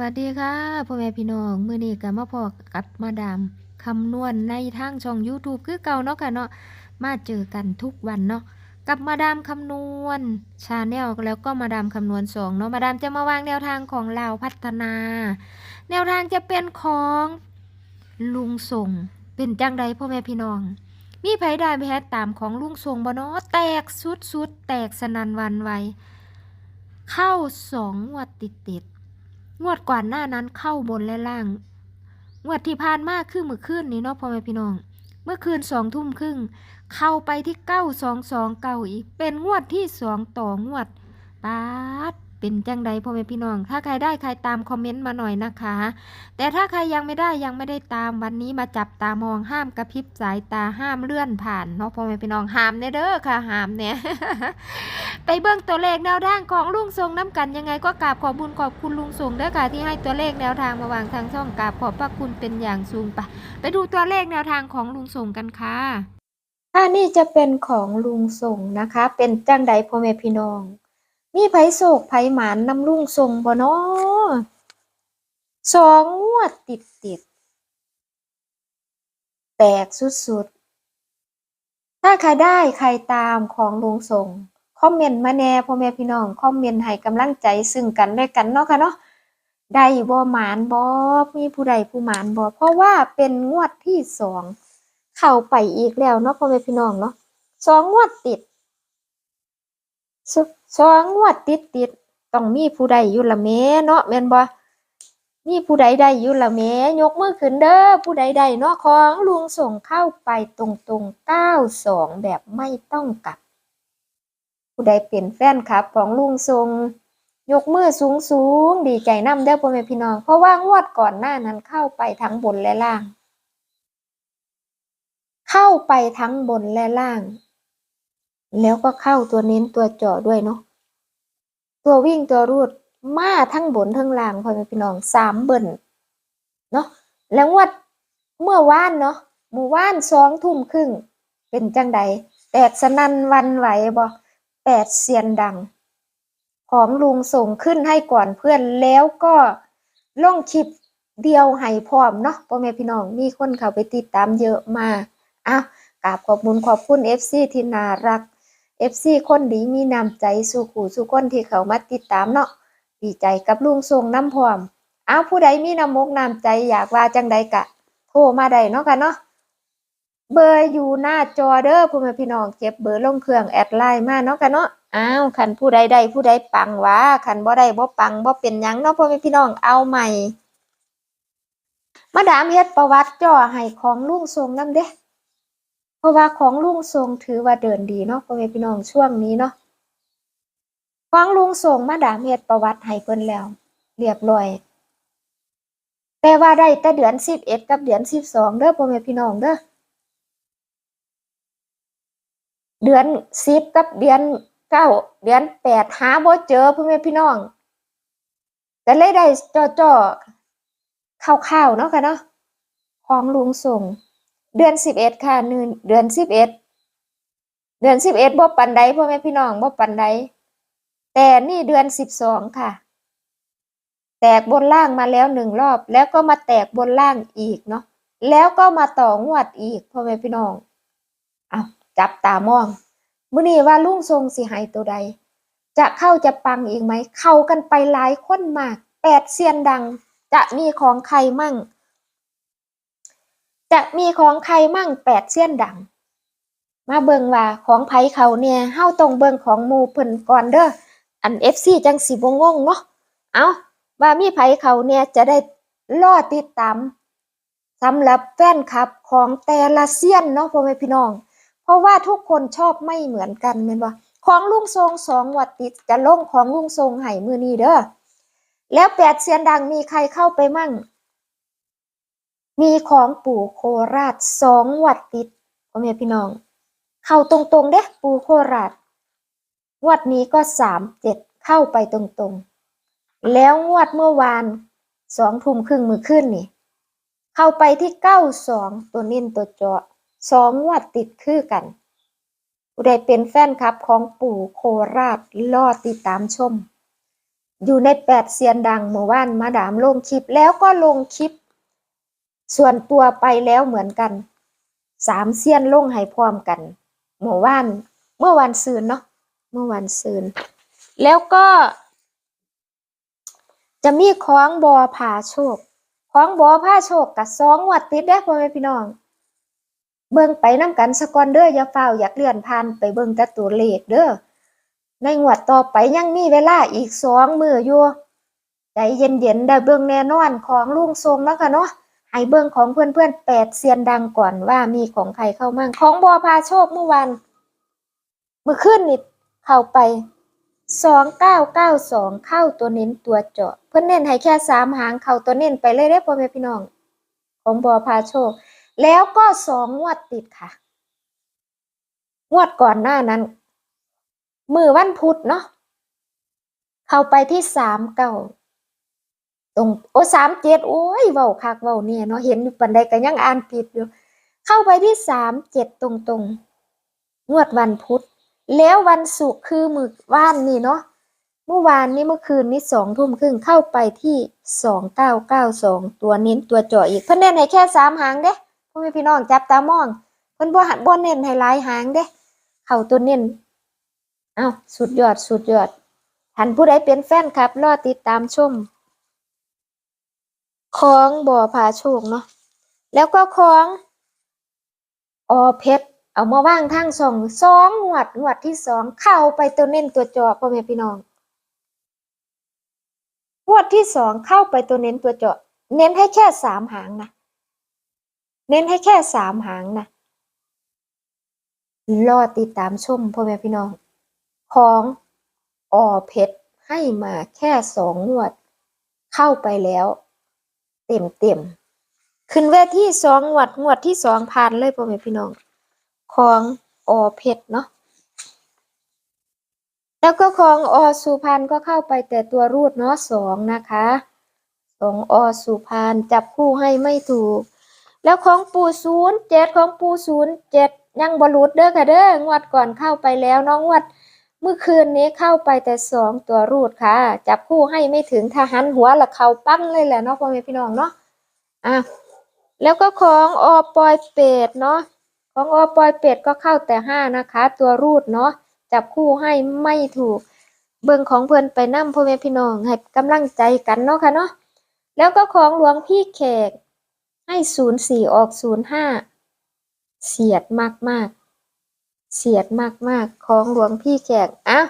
วัสดีค่ะพ่อแม่พี่น้องมื้อนี้ก็มาพอกับมาดามคำนวณในทางช่อง YouTube คือเก่าเนาะค่ะเนาะมาเจอกันทุกวันเนาะกับมาดามคำนวณชาแนลแล้วก็มาดามคำนวณสองเนาะมาดามจะมาวางแนวทางของเราพัฒนา แนวทางจะเป็นของลุงส่งเป็นจังใดพ่อแม่พี่น้อง มีไผได้แพ้ตามของลุงส่งบ่เนาะแตกสุดๆแตกสนันวันไวเข้าสองงวดติดๆ งวดก่อนหน้านั้นเข้าบนและล่าง งวดที่ผ่านมาคือเมื่อคืนนี้เนาะพ่อแม่พี่น้อง เมื่อคืนสองทุ่มครึ่ง เข้าไปที่เก้าสองสองเก้าอีก เป็นงวดที่สองต่องวดป๊าด เป็นจังใดพ่อแม่พี่น้อง ถ้าใครได้ใครตามคอมเมนต์มาหน่อยนะคะ แต่ถ้าใครยังไม่ได้ยังไม่ได้ตามวันนี้มาจับตามองห้ามกระพริบสายตาห้ามเลื่อนผ่านเนาะพ่อแม่พี่น้องห้ามเนี่ยเด้อค่ะห้ามเนี่ยไปเบิ่งตัวเลขแนวทางของลุงทรงน้ำกันยังไงก็กราบขอบบุญขอบคุณลุงทรงเด้อค่ะที่ให้ตัวเลขแนวทางมาวางทางช่องกราบขอบพระคุณเป็นอย่างสูงไปไปดูตัวเลขแนวทางของลุงทรงกันค่ะถ้านี่จะเป็นของลุงทรงนะคะ เป็นจังใดพ่อแม่พี่น้อง มีไผโศกไผหมานนำลุงทรงบ่นาะสองงวดติดติด แตกสุดๆ ถ้าใครได้ใครตามของลุงทรงคอมเมนต์มาแน่พ่อแม่พี่น้องคอมเมนต์ให้กำลังใจซึ่งกันและกันเนาะค่ะเนาะได้บ่หมานบ่มีผู้ใดผู้หมานบ่เพราะว่าเป็นงวดที่สองเข้าไปอีกแล้วเนาะพ่อแม่พี่น้องเนาะสองงวดติด สสองงวดติดติดต้องมีผู้ใดอยู่ละแม่เนาะแม่นบ่มีผู้ใดได้อยู่ละแม่ยกมือขึ้นเด้อผู้ใดได้เนาะของลุงส่งเข้าไปตรงๆเก้าสองแบบไม่ต้องกลับ ผู้ใดเป็นแฟนคลับของลุงทรงยกมือสูงสูงดีใจนำเด้อพ่อแม่พี่น้อง เพราะว่างวดก่อนหน้านั้นเข้าไปทั้งบนและล่าง เข้าไปทั้งบนและล่าง แล้วก็เข้าตัวเน้นตัวเจาะด้วยเนาะตัววิ่งตัวรูดมาทั้งบนทั้งล่างพ่อแม่พี่น้องสามเบิ่นเนาะแล้วงวดเมื่อวานเนาะเมื่อวานสองทุ่มครึ่ง เป็นจังใดแตกสนันวันไหวบ่แปดเซียนดัง ของลุงส่งขึ้นให้ก่อนเพื่อนแล้วก็ล่องคลิปเดียวให้พร้อมเนาะพ่อแม่พี่น้องมีคนเข้าไปติดตามเยอะมากอ้าวกราบขอบคุณขอบคุณ FC ที่น่ารัก FC คนดีมีน้ำใจสู่ขู่สู่คนที่เขามาติดตามเนาะดีใจกับลุงส่งน้ำพร้อมเอาผู้ใดมีน้ำมกน้ำใจอยากว่าจังใดกะ โทรมาได้เนาะค่ะเนาะเบอร์อยู่หน้าจอเด้อพ่อแม่พี่น้องเก็บเบอร์ลงเครื่องแอดไลน์มาเนาะกันเนาะอ้าวคันผู้ใดได้ผู้ใดปังวะคันบ่ได้บ่ปังบ่เป็นยังเนาะพ่อแม่พี่น้องเอาใหม่ มาดามเฮ็ดประวัติจ่อให้ของลุงทรงนํเด้เพ ราะว่าของลุงทรงถือว่าเดินดีเนาะพ่อแม่พี่น้องช่วงนี้เนาะของลุงทรงมาดามเฮ็ดประวัติให้เพิ่นแล้ว เรียบร้อย แต่ว่าได้แต่เดือน11กับเดือน12เด้อพ่อแม่พี่น้องเด้อเดือนสิบกับเดือนเก้าเดือนแปดหาบ่เจอพ่อแม่พี่น้องก็เลยได้จ่อจ่อข่าวๆเนาะค่ะเนาะของลุงส่ง เดือนสิบเอ็ดค่ะเดือนเดือนสิบเอ็ดเดือนสิบเอ็ดบ่ปันใดพ่อแม่พี่น้องบ่ปันใดแต่นี่เดือนสิบสองค่ะ แตกบนล่างมาแล้วหนึ่งรอบ แล้วก็มาแตกบนล่างอีกเนาะแล้วก็มาต่องวดอีกพ่อแม่พี่น้องเอาจับตามองมื้อนี้ว่าลุงทรงสิให้ตัวใด จะเข้าจะปังอีกไหม เข้ากันไปหลายคนมากแปดเซียนดัง จะมีของใครมั่ง จะมีของใครมั่งแปดเซียนดัง มาเบิงว่าของไผเขาเนี่ยเฮาต้องเบิงของหมูเพิ่นก่อนเด้ออัน FC จังสิบ่งงเนาะเอาว่ามีไผเขาเนี่ยจะได้รอติดตามสำหรับแฟนคลับของแต่ละเซียนเนาะพ่อแม่พี่น้อง เพราะว่าทุกคนชอบไม่เหมือนกันแม่นบ่ของลุงทรงสองวัดติดจะลงของลุงทรงให้มือนี้เด้อแล้วแปดเสียนดังมีใครเข้าไปมั่ง มีของปู่โคราชสองวัดติดพ่อแม่พี่น้อง เข้าตรงๆเด้ปู่โคราชงวดนี้ก็สามเจ็ดเข้าไปตรงๆ แล้วงวดเมื่อวานสองทุ่มครึ่งมือขึ้นนี่ เข้าไปที่เก้าสองตัวนิ่นตัวเจาะสองงวดติดคือกันผู้ใดเป็นแฟนคลับของปู่โคราชรอติดตามชม อยู่ในแปดเซียนดังเมื่อวานมาดามลงคลิปแล้วก็ลงคลิป ส่วนตัวไปแล้วเหมือนกันสามเซียนลงให้พร้อมกันเมื่อวาน เมื่อวันซืนเนาะเมื่อวันซืนแล้วก็ จะมีคล้องบอผาโชคคล้องบอผาโชคกับสองวัดติดได้พ่อแม่พี่น้อง เบิ่งไปน้ำกันสกอนเด้ออย่าเฝ้าอยากเลื่อนผ่านไปเบิ่งแต่ตัวเลขเด้อในงวดต่อไปยังมีเวลาอีกสองมืออยู่ใจเย็นๆได้เบิ่งแน่นอนของลุงทรงแล้วกันเนาะ ให้เบิ่งของเพื่อนๆแปดเซียนดังก่อนว่ามีของใครเข้ามั่งของบอพาโชคเมื่อวันเมื่อคืนนี่เข้าไปสองเก้าเก้าสองเข้าตัวเน้นตัวเจาะ เพื่อนเน้นให้แค่สามหางเข้าตัวเน้นไปเลยได้อพ่อแม่พี่น้อง ของบอพาโชค แล้วก็สองงวดติดค่ะงวดก่อนหน้านั้น มือวันพุธเนาะเข้าไปที่สามเก้า ตรงโอ้สามเจ็ดโอ้ยเว้าคักเว้าเนี่ยเนาะเห็นอยู่ปันใดก็ยังอ่านผิดอยู่ เข้าไปที่สามเจ็ดตรงตรงงวดวันพุธ แล้ววันศุกร์คือมือว่านนี่เนาะเมื่อวานนี้เมื่อคืนนี้สองทุ่มครึ่งเข้าไปที่สองเก้าเก้าสองตัวเน้นตัวเจาะอีกเพิ่นเน้นให้แค่สามหางเด้พ่อแม่พี่น้องจับตามอง เพิ่นบ่หัดบ่เน้นให้หลายหางเด้เข้าตัวเน้นเอ้าสุดยอดสุดยอดท่านผู้ใดเป็นแฟนครับ รอติดตามชม ของบ่อผาโชคเนาะแล้วก็ของออเพชรเอามาว่างทางสองสองงวดงวดที่สองเข้าไปตัวเน้นตัวจาะพ่อแม่พี่น้องงวดที่สองเข้าไปตัวเน้นตัวจาะเน้นให้แค่สามหางนะเน้นให้แค่สามหางนะรอติดตามชมพ่อแม่พี่น้อง ของออเพชรให้มาแค่สองงวด เข้าไปแล้ว เต็มเต็มขึ้นเวทีสองงวดงวดที่สองผ่านเลยพ่อแม่พี่น้อง ของออเพชรเนาะแล้วก็ของอสุพรรณก็เข้าไปแต่ตัวรูดเนาะสองนะคะสองอสุพรรณจับคู่ให้ไม่ถูก แล้วของปูศูนย์เจ็ดของปูศูนย์เจ็ดยังบรุดเด้อค่ะเด้องวดก่อนเข้าไปแล้วน้องงวด เมื่อคืนนี้เข้าไปแต่สองตัวรูดค่ะ จับคู่ให้ไม่ถึงทหารหัวละเขาปั้งเลยแหละเนาะพ่อแม่พี่น้องเนาะอะแล้วก็ของอปอยเป็ดเนาะของอปอยเป็ดก็เข้าแต่ห้านะคะ ตัวรูดเนาะจับคู่ให้ไม่ถูก เบิ่งของเพิ่นไปนั่พ่อแม่พี่น้องให้กำลังใจกันเนาะค่ะเนาะแล้วก็ของหลวงพี่แขกให้ศูนย์สี่ออกศูนย์ห้าเสียดมากมากๆ เสียดมากมากๆของหลวงพี่แขกอะ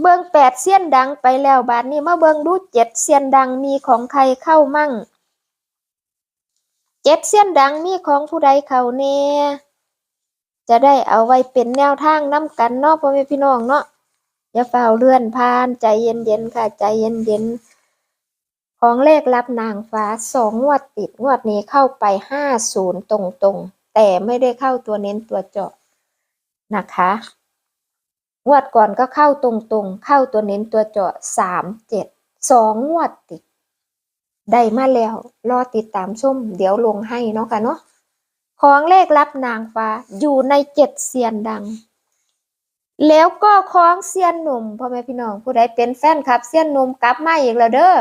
เบิ่งแปดเสี้ยนดังไปแล้วบาดนี้มาเบิ่งดูเจ็ดเสี้ยนดังมีของใครเข้ามั่งเจ็ดเสี้ยนดังมีของผู้ใดเขาแน่จะได้เอาไว้เป็นแนวทางน้ำกันเนาะพ่อแม่พี่น้องเนาะอย่าเฝ้าเลื่อนผ่านใจเย็นๆค่ะ ใจเย็นๆของเลขรับนางฟ้าสองงวดติดงวดนี้เข้าไปห้าศูนย์ตรงๆ แต่ไม่ได้เข้าตัวเน้นตัวเจาะ นะคะงวดก่อนก็เข้าตรงๆ เข้าตัวเน้นตัวเจาะสามเจ็ดสองงวดติด ได้มาแล้ว รอติดตามชม เดี๋ยวลงให้เนาะค่ะเนาะของเลขรับนางฟ้าอยู่ในเจ็ดเซียนดัง แล้วก็ของเซียนหนุ่มพ่อแม่พี่น้องผู้ใดเป็นแฟนคลับ เซียนหนุ่มกลับมาอีกแล้วเด้อ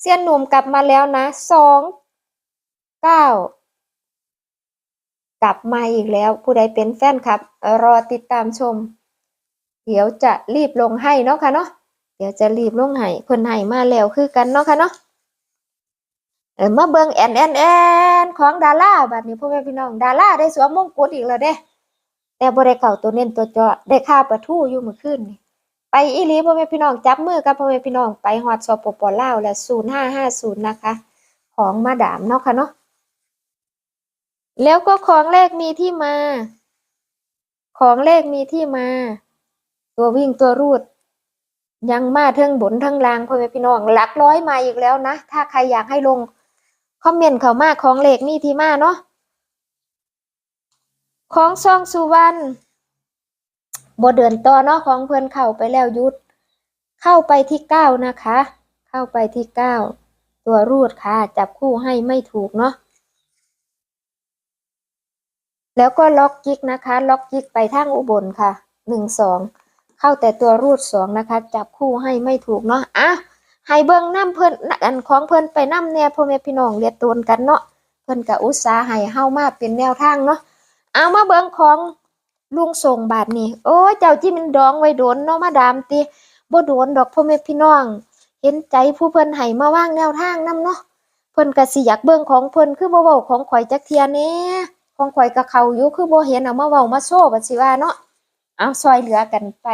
เซียนหนุ่มกลับมาแล้วนะสองเก้า กลับมาอีกแล้วผู้ใดเป็นแฟนครับ รอติดตามชม เดี๋ยวจะรีบลงให้เนาะค่ะเนาะเดี๋ยวจะรีบลงให้เพิ่นให้มาแล้วคือกันเนาะค่ะเนาะเออมาเบิงแอนแอนแอนของดาราบัดนี้พ่อแม่พี่น้องดาราได้สวมมงกุฎอีกแล้วเด้ แต่บ่ได้เข้าตัวเน้นตัวจาะได้ค่าประทู่อยู่เมื่อคืนนี่ไปอีลีพ่อแม่พี่น้องจับมือกับพ่อแม่พี่น้องไปฮอดสปปลาวและ0550นะคะ ของมาดามเนาะค่ะเนาะ แล้วก็ของเลขมีที่มา ของเลขมีที่มา ตัววิ่งตัวรูด ยังมาเทิงบนเทิงล่างพ่อแม่พี่น้องหลักร้อยมาอีกแล้วนะ ถ้าใครอยากให้ลงคอมเมนต์เข้ามาของเลขมีที่มาเนาะของซองสุวรรณบเดินต่อเนาะของเพื่อนเข้าไปแล้วยุด เข้าไปที่เก้านะคะ เข้าไปที่เก้าตัวรูดค่ะ จับคู่ให้ไม่ถูกเนาะ แล้วก็ล็อกกิกนะคะ ล็อกกิกไปทางอุบลค่ะหนึ่งสองเข้าแต่ตัวรูดสองนะคะ จับคู่ให้ไม่ถูกเนาะอะให้เบิ่งน้ำเพิ่นอันของเพิ่นไปน้ำแน่พ่อแม่พี่น้องเรียกตนกันเนาะเพิ่นก็อุตสาห์ให้เฮามาเป็นแนวทางเนาะเอามาเบิ่งของลุงส่งบาทนี้โอ้เจ้าที่มันดองไว้โดนเนาะมาดามติบ่โดนดอกพ่อแม่พี่น้อง เห็นใจผู้เพิ่นให้มาวางแนวทางนํเนาะเพิ่นก็สิอยากเบิ่งของเพิ่นคือบ่เว้าของข่อยจักเทียแหน่ ของข่อยก็เข้าอยู่คือบ่เห็นเอามาเว้ามาโชว์บัดสิว่าเนาะเอาซอยเหลือกันไป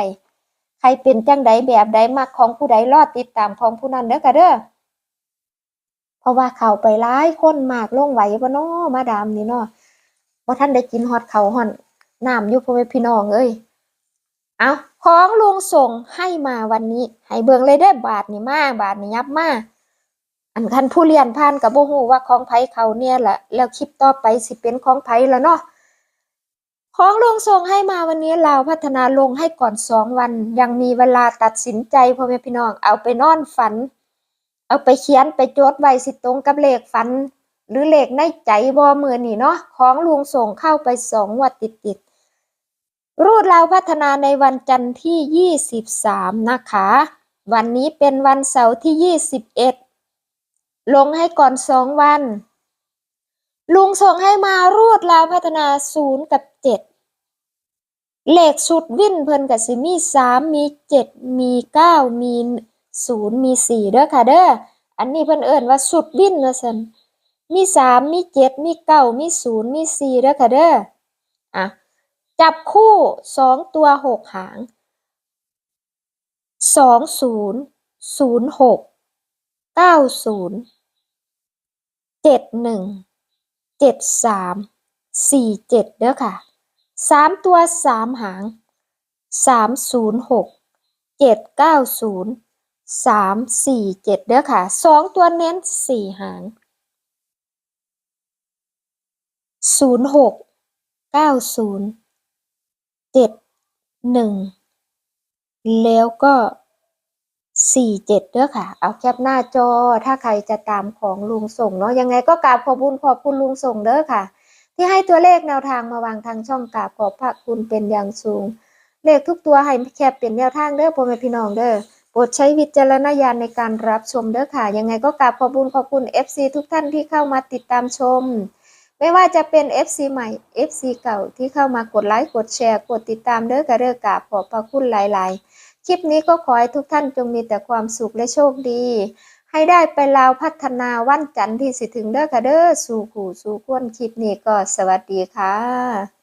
ใครเป็นจังใดแบบใดมักของผู้ใดรอดติดตามของผู้นั้นเด้อค่ะเด้อเพราะว่าเข้าไปหลายคนมากลงไหวบ่น้อมาดามนี่เนาะบ่ทันได้กินฮอดเขาฮอดน้ำอยู่พ่อแม่พี่น้องเอ้ยเอาของลุงส่งให้มาวันนี้ ให้เบิ่งเลยเด้อบาทนี่มาบาทนี่ยับมา อันคันผู้เรียนผ่านก็บ่ฮู้ว่าของไผเขาเนี่ยแหละแล้วคลิปต่อไปสิเป็นของไผแล้วเนาะของลงส่งให้มาวันนี้เราพัฒนาลงให้ก่อนสองวัน ยังมีเวลาตัดสินใจพ่อแม่พี่น้องเอาไปนอนฝัน เอาไปเขียนไปโจดไว้สิตรงกับเลขฝัน หรือเลขในใจบ่มือนี่เนาะของลุงส่งเข้าไปสองวัดติดติดรูดเราพัฒนาในวันจันทร์ที่ 23 นะคะ วันนี้เป็นวันเสาร์ที่ 21 ลงให้ก่อนสองวัน ลุงส่งให้มารูดลาวพัฒนาศูนย์กับเจ็ดเลขชุดวิ่นเพิ่นกับสิมีสามมีเจ็ดมีเก้ามีศูนย์มีสี่เด้อค่ะเด้ออันนี้เพิ่นเอิ่นว่าชุดวิ่นว่าซั่นมีสามมีเจ็ดมีเก้ามีศูนย์มีสี่เด้อค่ะเด้ออะจับคู่สองตัวหกหางสองศูนย์ศูนย์หกเก้าศูนย์ เจ็ดหนึ่งเจ็ดสามสี่เจ็ดเด้อค่ะสามตัวสามหางสามศูนย์หกเจ็ดเก้าศูนย์สามสี่เจ็ดเด้อค่ะสองตัวเน้นสี่หางศูนย์หกเก้าศูนย์เจ็ดหนึ่งแล้วก็ สี่เจ็ดเด้อค่ะ เอาแคปหน้าจอถ้าใครจะตามของลุงส่งเนาะยังไงก็กราบขอบคุณขอบคุณลุงส่งเด้อค่ะ ที่ให้ตัวเลขแนวทางมาวางทางช่องกราบขอบพระคุณเป็นอย่างสูง เลขทุกตัวให้แคปเป็นแนวทางเด้อพ่อแม่พี่น้องเด้อโปรดใช้วิจารณญาณในการรับชมเด้อค่ะ ยังไงก็กราบขอบคุณขอบคุณ FC ทุกท่านที่เข้ามาติดตามชม ไม่ว่าจะเป็น FC ใหม่ FC เก่าที่เข้ามากดไลค์กดแชร์กดติดตามเด้อกระเด้อกราบขอบพระคุณหลาย ๆ คลิปนี้ก็ขอให้ทุกท่านจงมีแต่ความสุขและโชคดี ให้ได้ไปลาวพัฒนาวันจันทร์ที่สิถึงเด้อค่ะเด้อสู่ขู่สู่ควนคลิปนี้ก็สวัสดีค่ะ